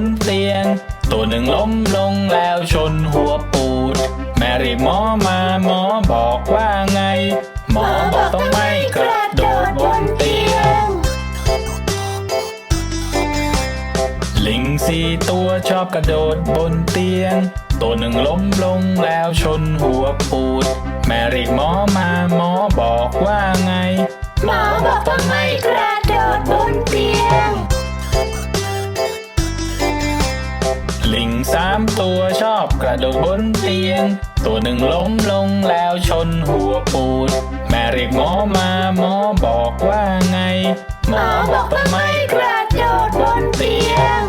นเตียง ตัวหนึ่งล้มลงแล้วชนหัวปูด แม่รียกหมอมาหมอบอกว่าไง หมอบอกต้องไม่กระโดดบนเตียง ลิงสี่ตัวชอบกระโดดบนเตียง ตัวหนึ่งล้มลงแล้วชนหัวปูด แม่รียกหมอมาหมอบอกว่าไง หมอบอกต้องไม่กระโดดบนเตียงลิง สามตัวชอบกระโดดบนเตียง ตัวหนึ่งล้มลงแล้วชนหัวปูด แม่เรียกหมอมาหมอบอกว่าไง หมอบอกต้องไม่กระโดดบนเตียง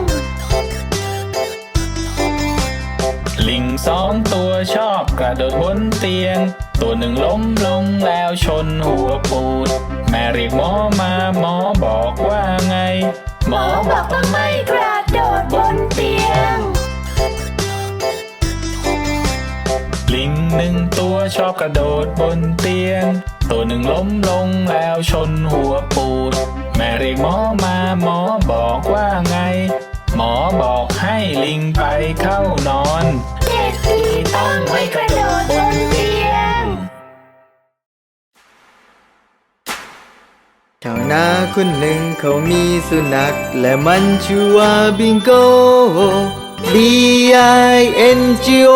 ลิงสองตัวชอบกระโดดบนเตียง ตัวหนึ่งล้มลงแล้วชนหัวปูด แม่เรียกหมอมาหมอบอกว่าไง หมอบอกต้องไม่กระโดดบนเตียง ลิงหนึ่งตัวชอบกระโดดบนเตียง ตัวหนึ่งล้มลงแล้วชนหัวปูด แม่เรียกหมอมาหมอบอกว่าไง หมอบอกให้ลิงไปเข้านอนเด็กที่ต้องไม่กระโดดบนเตียงชาวนาคนหนึ่งเขามีสุนัข และมันชื่อว่าบิงโก B I N G O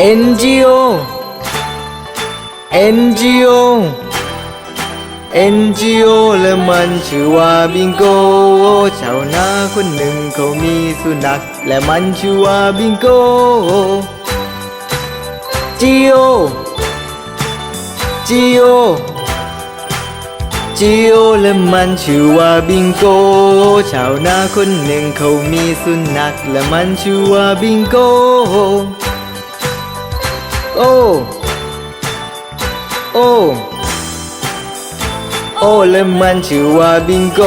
N G O N G O N G O และมันชื่อว่าบิงโกชาวนาคนหนึ่งเขามีสุนัข และมันชื่อว่าบิงโก G O G O G O และมันชื่อว่าบิงโก ชาวนาคนหนึ่งเขามีสุนัข และมันชื่อว่าบิงโก โอโอโอและมันชื่อว่าบิงโก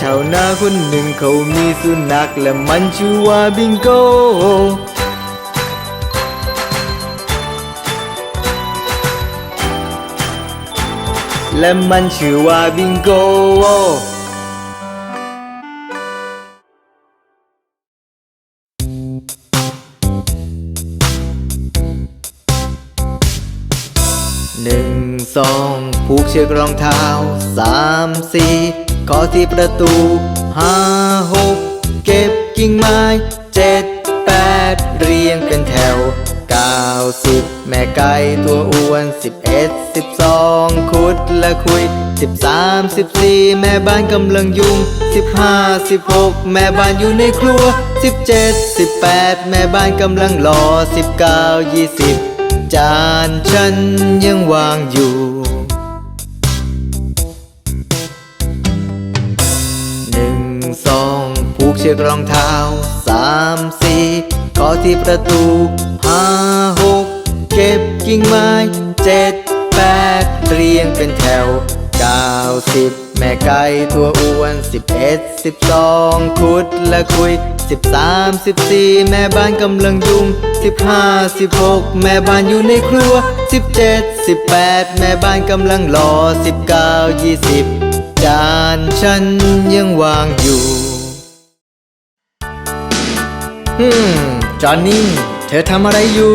ชาวนาคนหนึ่งเขามีสุนัขและมันชื่อว่าบิงโกและมันชื่อว่าบิงโก สองผูกเชือกรองเท้าสามสี่ขอที่ประตูห้าหกเก็บกิ่งไม้เจ็ดแปดเรียงเป็นแถวเก้าสิบแม่ไก่ตัวอ้วนสิบเอ็ดสิบสองคุดและคุยสิบสามสิบสี่แม่บ้านกำลังยุ่งสิบห้าสิบหกแม่บ้านอยู่ในครัวสิบเจ็ดสิบแปดแม่บ้านกำลังรอสิบเก้ายี่สิบ จานฉันยังวางอยู่ หนึ่งสองผูกเชือกรองเท้าสามสี่ขอที่ประตูห้าหกเก็บกิ่งไม้เจ็ดแปดเรียงเป็นแถวเก้าสิบ แม่ไก่ตัวอ้วนสิบเอ็ดสิบสองคุดและคุยสิบสามสิบสี่แม่บ้านกำลังยุ่งสิบห้าสิบหกแม่บ้านอยู่ในครัวสิบเจ็ดสิบแปดแม่บ้านกำลังรอสิบเก้ายี่สิบจานฉันยังวางอยู่ฮึมจอนนี่ เธอทำอะไรอยู่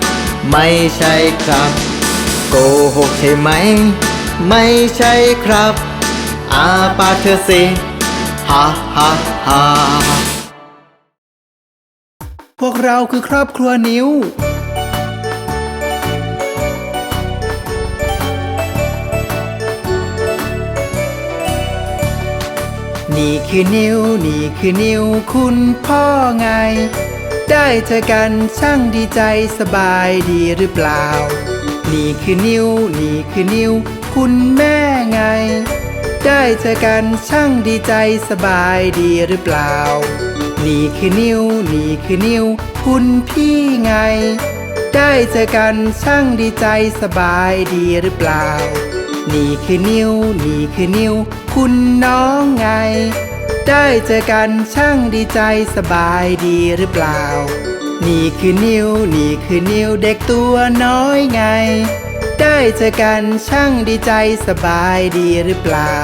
ไม่ใช่ครับ โกหกใช่ไหม ไม่ใช่ครับ อาปาเธอสิฮ่าฮ่าฮ่าพวกเราคือครอบครัวนิ้ว นี่คือนิ้ว นี่คือนิ้ว คุณพ่อไง ได้เจอกันช่างดีใจสบายดีหรือเปล่า นี่คือนิ้ว นี่คือนิ้ว คุณแม่ไง ได้เจอกันช่างดีใจสบายดีหรือเปล่า นี่คือนิ้ว นี่คือนิ้ว คุณพี่ไง ได้เจอกันช่างดีใจสบายดีหรือเปล่า นี่คือนิ้ว นี่คือนิ้ว คุณน้องไง ได้เจอกันช่างดีใจสบายดีหรือเปล่า นี่คือนิวนี่คือนิวเด็กตัวน้อยไง ได้เจอกันช่างดีใจสบายดีหรือเปล่า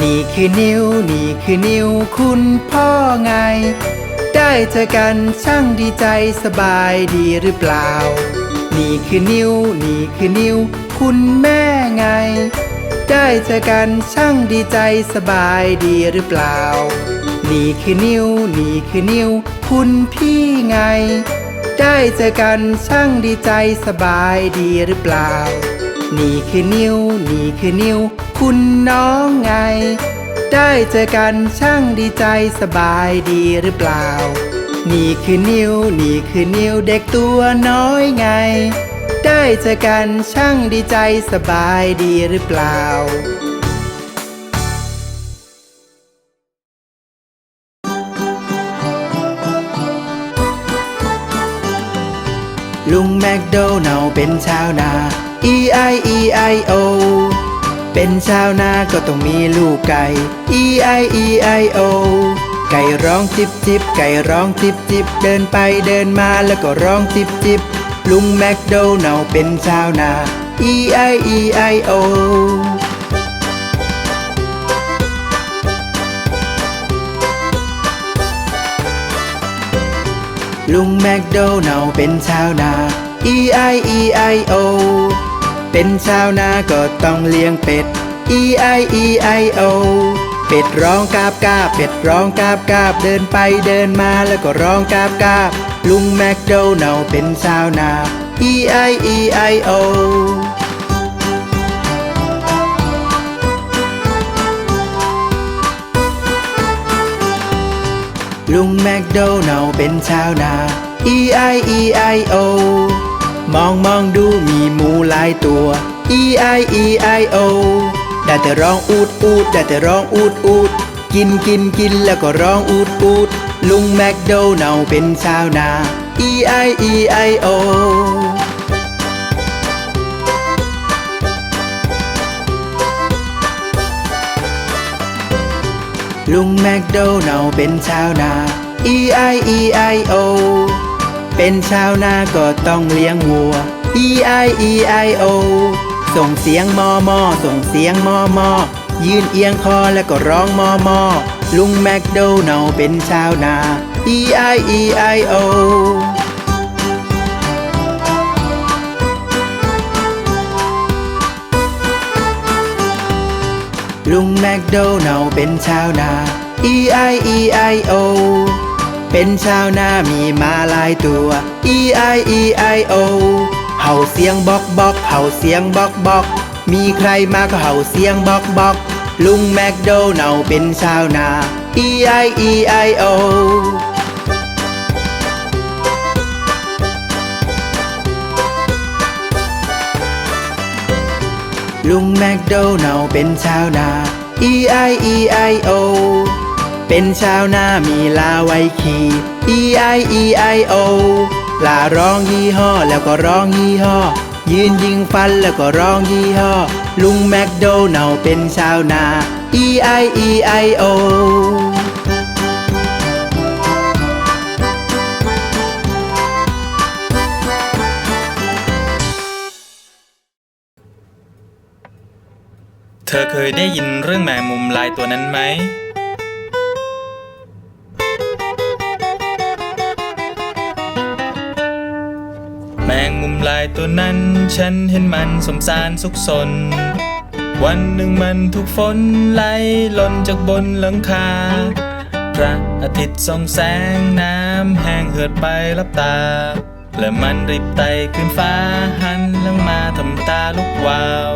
นี่คือนิ้วนี่คือนิ้วคุณพ่อไง ได้เจอกันช่างดีใจสบายดีหรือเปล่า นี่คือนิ้ว นี่คือนิ้ว คุณแม่ไง ได้เจอกันช่างดีใจสบายดีหรือเปล่า นี่คือนิ้ว นี่คือนิ้ว คุณพี่ไง ได้เจอกันช่างดีใจสบายดีหรือเปล่า นี่คือนิ้ว นี่คือนิ้ว คุณน้องไง ได้เจอกันช่างดีใจสบายดีหรือเปล่า นี่คือนิ้วนี่คือนิ้วเด็กตัวน้อยไง ได้เจอกันช่างดีใจสบายดีหรือเปล่าลุงแมคโดนัลเป็นชาวนา E I E I O เป็นชาวนาก็ต้องมีลูกไก่ E I E I O ไก่ร้องจิบจิบไก่ร้องจิบจิบเดินไปเดินมาแล้วก็ร้องจิบจิบลุงแมคโดนัลเป็นชาวนา E I E I O ลุงแมคโดนัลเป็นชาวนา E I E I O เป็นชาวนาก็ต้องเลี้ยงเป็ด E I E I O เป็ดร้องกาบกาบเป็ดร้องกาบกาบเดินไปเดินมาแล้วก็ร้องกาบกาบลุงแมคโดนัลเป็นชาวนา E I E I O ลุงแมคโดนัลเป็นชาวนา E I E I O มองมองดูมีหมูหลายตัว E I E I O ได้แต่ร้องอูดอูดได้แต่ร้องอูดอูดกินกินกินแล้วก็ร้องอูดอูดลุงแมคโดนัลเป็นชาวนา E I E I O ลุงแมคโดนัลเป็นชาวนา E I E I O เป็นชาวนาก็ต้องเลี้ยงวัว E I E I O ส่งเสียงมอมอส่งเสียงมอมอยืนเอียงคอแล้วก็ร้องมอมอลุงแมคโดนัลเป็นชาวนา E I E I O ลุงแมคโดนัลเป็นชาวนา E I E I O เป็นชาวนามีมาลายตัว E I E I O เห่าเสียงบอกบอกเห่าเสียงบอกบอกมีใครมาก็เห่าเสียงบอกบอกลุงแมคโดนัลเป็นชาวนา E I E I O ลุงแมคโดนัลเป็นชาวนา E I E I O เป็นชาวนามีลาไว้ขี่ E I E I O ลาร้องยี่ห้อแล้วก็ร้องยี่ห้อ ยืนยิงฟันแล้วก็ร้องยี่ห้อ ลุงแมคโดนัลเป็นชาวนา E I E I O เธอเคยได้ยินเรื่องแมงมุมลายตัวนั้นไหม งมุมลายตัวนั้น ฉันเห็นมันสมสารสุขสน วันหนึ่งมันถูกฝนไหลหล่นจากบนหลังคา พระอาทิตย์ส่องแสงน้ำแห้งเหือดไปรับตา และมันรีบไต่ขึ้นฟ้าหันหลังมาทำตาลุกวาว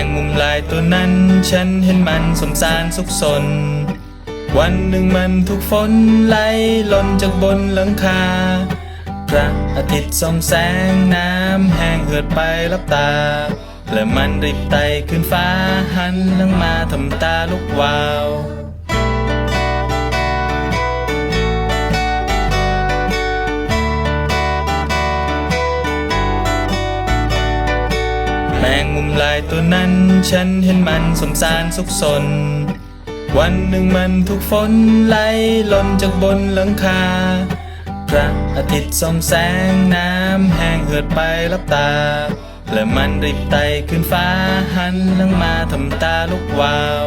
งมุมลายตัวนั้น ฉันเห็นมันสมสารสุขสน วันหนึ่งมันถูกฝนไหลหล่นจากบนหลังคา พระอาทิตย์ส่องแสงน้ำแห้งเหือดไปรับตา และมันรีบไต่ขึ้นฟ้าหันหลังมาทำตาลุกวาว แมงมุมลายตัวนั้น ฉันเห็นมันสมสารสุขสน วันหนึ่งมันถูกฝนไหลหล่นจากบนหลังคา พระอาทิตย์ส่องแสงน้ำแห้งเหือดไปรับตา และมันรีบไต่ขึ้นฟ้าหันหลังมาทำตาลุกวาว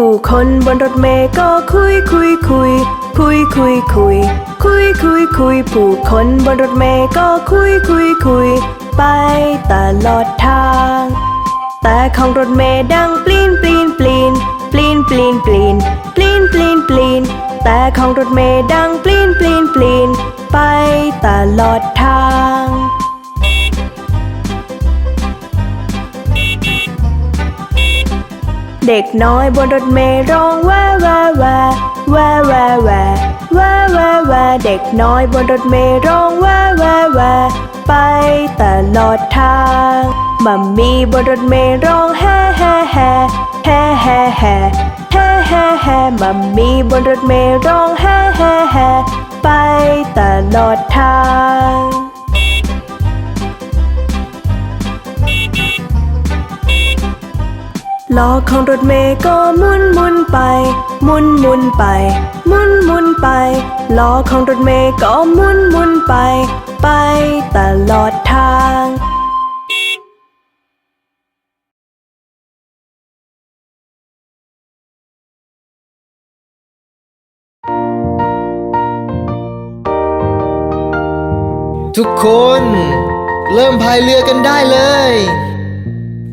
ผู้คนบนรถเมล์ก็คุยคุยคุย คุยคุยคุย คุยคุยคุย ผู้คนบนรถเมล์ก็คุยคุยคุย ไปตลอดทาง แต่ของรถเมล์ดังปลีนปลีนปลีนปลีนปลีนปลีนปลีนปลีนปลีนแต่ของรถเมล์ดังปลีนปลีนปลีนไปตลอดทาง เด็กน้อยบนรถเมล์ร้องว่แว่แว่แว่แว่แว่แว่แว่แว่เด็กน้อยบนรถเมล์ร้องว่แว่แว่ไปตลอดทางมัมมี่บนรถเมล์ร้องแฮ่แฮ่แฮ่แฮ่แฮ่แฮ่แฮ่แฮ่แฮ่มัมมี่บนรถเมล์ร้องแฮ่แฮ่แฮ่ไปตลอดทาง ล้อของรถเมย์ก็มุนมุนไป มุนมุนไป มุนมุนไปล้อของรถเมย์ก็มุนมุนไป ไปตลอดทางทุกคน เริ่มพายเรือกันได้เลย